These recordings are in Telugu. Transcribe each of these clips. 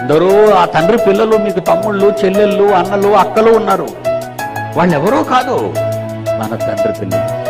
ఎందరో ఆ తండ్రి పిల్లలు మీకు తమ్ముళ్ళు చెల్లెళ్ళు అన్నలు అక్కలు ఉన్నారు. వాళ్ళెవరో కాదు మన తండ్రి పిల్లలు.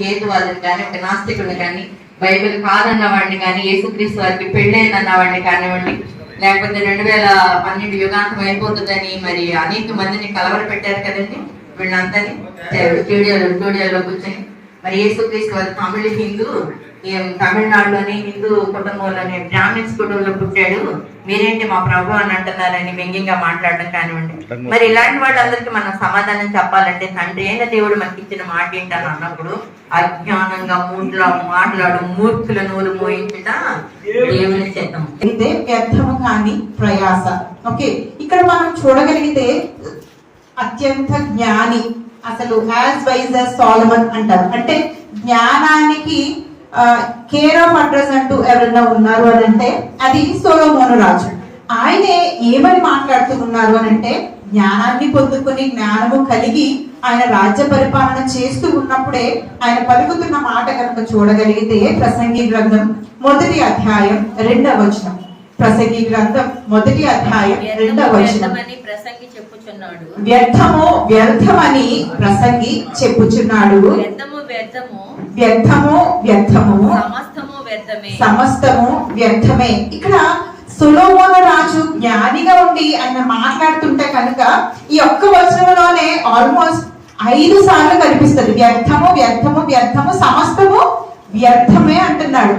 హేతువాదులు కానీ ఒక నాస్తికుడు కానీ బైబిల్ కాదన్న వాడిని కానీ యేసుక్రీస్తు వారికి పెళ్ళైందన్న వాడిని కానివ్వండి లేకపోతే రెండు వేల పన్నెండు యుగాంతం అయిపోతుందని మరి అనేక మందిని కలవర పెట్టారు కదండి వీళ్ళందరినీ. స్టూడియోలో స్టూడియోలో కూర్చొని. మరి యేసుక్రీస్తు వారు తమిళ హిందూ తమిళనాడులోని హిందూ కుటుంబంలోని బ్రాహ్మిన్స్ కుటుంబంలో పుట్టాడు. మీరేంటి మా ప్రభు అని అంటున్నారని వ్యంగ్యంగా మాట్లాడడం కానివ్వండి. మరి ఇలాంటి వాళ్ళందరికీ మనం సమాధానం చెప్పాలంటే తండ్రి అయిన దేవుడు మనకి ఇచ్చిన మాట ఏంటని అన్నప్పుడు అజ్ఞానంగా మూడ్లా మాట్లాడు మూర్ఖుల నోరు మోయించుట దేవుని చేతం అయితే వ్యర్థము కాని ప్రయాస. ఓకే ఇక్కడ మనం చూడగలిగితే అత్యంత జ్ఞాని అసలు యాజ్ వైజ్ సాలమన్ అంటారు. అంటే జ్ఞానానికి కేర్ ఆఫ్ అడ్రస్ అంటూ ఎవరైనా ఉన్నారు అని అంటే అది సోలోమోను రాజు. ఆయనే ఏమని మాట్లాడుతూ ఉన్నారు అని అంటే జ్ఞానాన్ని పొందుకుని జ్ఞానము కలిగి ఆయన రాజ్య పరిపాలన చేస్తూ ఉన్నప్పుడే ఆయన పలుకుతున్న మాట కనుక చూడగలిగితే ప్రసంగి గ్రంథం మొదటి అధ్యాయం రెండవ వచనం. ప్రసంగి గ్రంథం మొదటి అధ్యాయం రెండవ వచనం. ప్రసంగి చెప్పుచున్నాడు. వ్యర్థము వ్యర్థమని ప్రసంగి చెప్పుచున్నాడు. వ్యర్థము వ్యర్థము వ్యర్థము వ్యర్థము సమస్తము వ్యర్థమే. సమస్తము వ్యర్థమే. ఇక్కడ సులోమోన రాజు జ్ఞానిగా ఉండి ఆయన మాట్లాడుతుంటే కనుక ఈ ఒక్క వచనంలోనే ఆల్మోస్ట్ ఐదు సార్లు కనిపిస్తుంది. వ్యర్థము వ్యర్థము వ్యర్థము సమస్తము వ్యర్థమే అంటున్నాడు.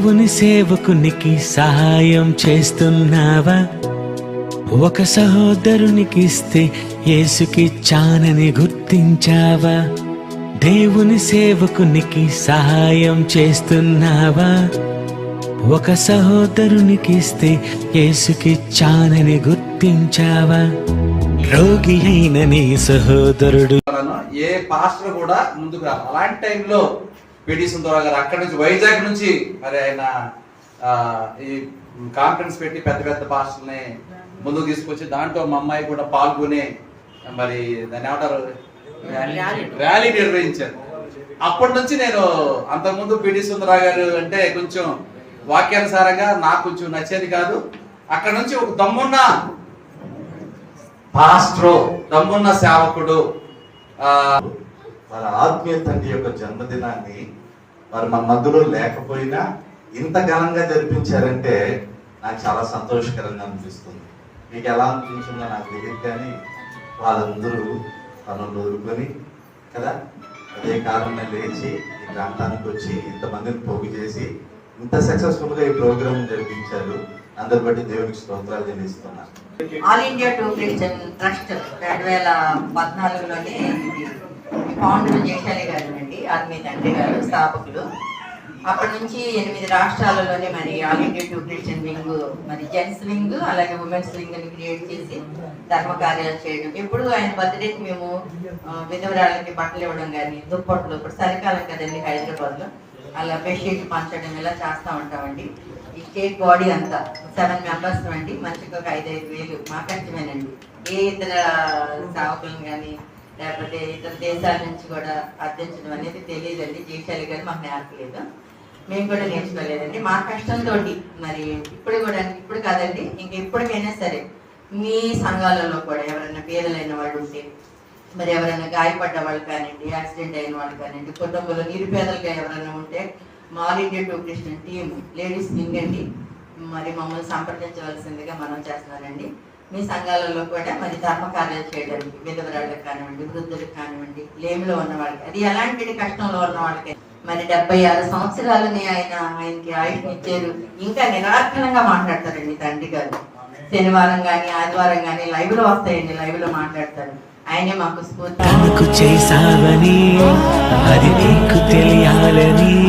దేవుని సేవకునికి సహాయం చేస్తున్నావా? ఒక సహోదరునికి ఇస్తే యేసుకి చానని గుర్తించావా? దేవుని సేవకునికి సహాయం చేస్తున్నావా? ఒక సహోదరునికి ఇస్తే యేసుకి చానని గుర్తించావా? రోగి అయిన నీ సహోదరుడు. ఏ పాస్టర్ కూడా ముందుకు రాదు అలాంటి టైంలో పిటి సుందరరావు గారు అక్కడి నుంచి వైజాగ్ నుంచి మరి ఆయన ఆ, ఈ కాన్ఫరెన్స్ పెట్టి పెద్ద పెద్ద పాస్టర్ని ముందుకు తీసుకొచ్చి దాంట్లో మా అమ్మాయి కూడా పాల్గొని మరి దాన్ని ఏమంటారు? ర్యాలీ నిర్వహించారు. అప్పటి నుంచి నేను అంతకుముందు పిటి సుందరరావు గారు అంటే కొంచెం వాక్యానుసారంగా నాకు కొంచెం నచ్చేది కాదు. అక్కడ నుంచి ఒక దమ్మున్న పాస్ట్రో దమ్మున్న సేవకుడు. ఆ, వారి ఆత్మీయ తండ్రి యొక్క జన్మదినాన్ని వారు మన మధ్యలో లేకపోయినా ఇంత ఘనంగా జరిపించారంటే నాకు చాలా సంతోషకరంగా అనిపిస్తుంది. మీకు ఎలా అనిపించిందో నాకు తెలియదు కానీ వాళ్ళందరూ పనులు వదులుకొని కదా? అదే కారణంగా లేచి ఈ ప్రాంతానికి వచ్చి ఇంతమందిని పోగు చేసి ఇంత సక్సెస్ఫుల్గా ఈ ప్రోగ్రామ్ జరిపించారు. అందరి బట్టి దేవునికి స్తోత్రాలు చెల్లిస్తున్నాను ఆల్ ఇండియా టూరిజం ట్రస్ట్ రెండు వేల పద్నాలుగులోనే ఇది ఫౌండర్ జయశాలి గారు అండి ఆత్మీయ తండ్రి గారు స్థాపకులు. అప్పటి నుంచి ఎనిమిది రాష్ట్రాలలోనే మరి ఆల్ ఇండియా టూ క్రిస్టియన్ వింగ్ మరి జెంట్స్ వింగ్ అలాగే ఉమెన్స్ వింగ్ని క్రియేట్ చేసి ధర్మ కార్యాలు చేయడం. ఎప్పుడు ఆయన బర్త్డేకి మేము ఆ, విధవరాళ్ళకి బట్టలు ఇవ్వడం కానీ దుప్పట్లు ఇప్పుడు చలికాలం కదండి హైదరాబాద్లో అలా బెడ్షీట్ పంచడం ఇలా చేస్తూ ఉంటామండి. ఈ కేక్ బాడీ అంతా సెవెన్ మెంబర్స్ అండి. మనిషికి ఒక ఐదు ఐదు వేలు. మా ఖర్చుమేనండి ఏ ఇతర సేవకులను కానీ లేకపోతే ఇతర దేశాల నుంచి కూడా అర్థించడం అనేది తెలియదండి. జీవితాలు కానీ మాకు నేర్పలేదు. మేము కూడా నేర్చుకోలేదండి. మా కష్టంతో మరి ఇప్పుడు కూడా ఇప్పుడు కాదండి ఇంక ఇప్పటికైనా సరే మీ సంఘాలలో కూడా ఎవరైనా పేదలైన వాళ్ళు ఉంటే మరి ఎవరైనా గాయపడ్డ వాళ్ళు కానివ్వండి యాక్సిడెంట్ అయిన వాళ్ళు కానివ్వండి కుటుంబంలో నిరుపేదలుగా ఎవరైనా ఉంటే మా ఆల్ ఇండియా టూ క్రిస్టియన్ టీమ్ లేడీస్ వింగ్ అండి మరి మమ్మల్ని సంప్రదించవలసిందిగా మనం చేస్తున్నానండి. మీ సంఘాలలో కూడా మరి ధర్మ కార్యాలు చేయడానికి విధవరాళ్ళకి కానివ్వండి వృద్ధులకు కానివ్వండి లేమిలో ఉన్న వాళ్ళకి అది ఎలాంటి కష్టంలో ఉన్న వాళ్ళకి? మరి డెబ్బై ఆరు సంవత్సరాలని ఆయన ఆయనకి ఆయుష్ ఇచ్చారు. ఇంకా నిరాకరణంగా మాట్లాడతారండి తండ్రి గారు. శనివారం కానీ ఆదివారం కానీ లైవ్లో వస్తాయండి లైవ్లో మాట్లాడతారు. ఆయనే మాకు స్ఫూర్తి. అది నీకు తెలియాలని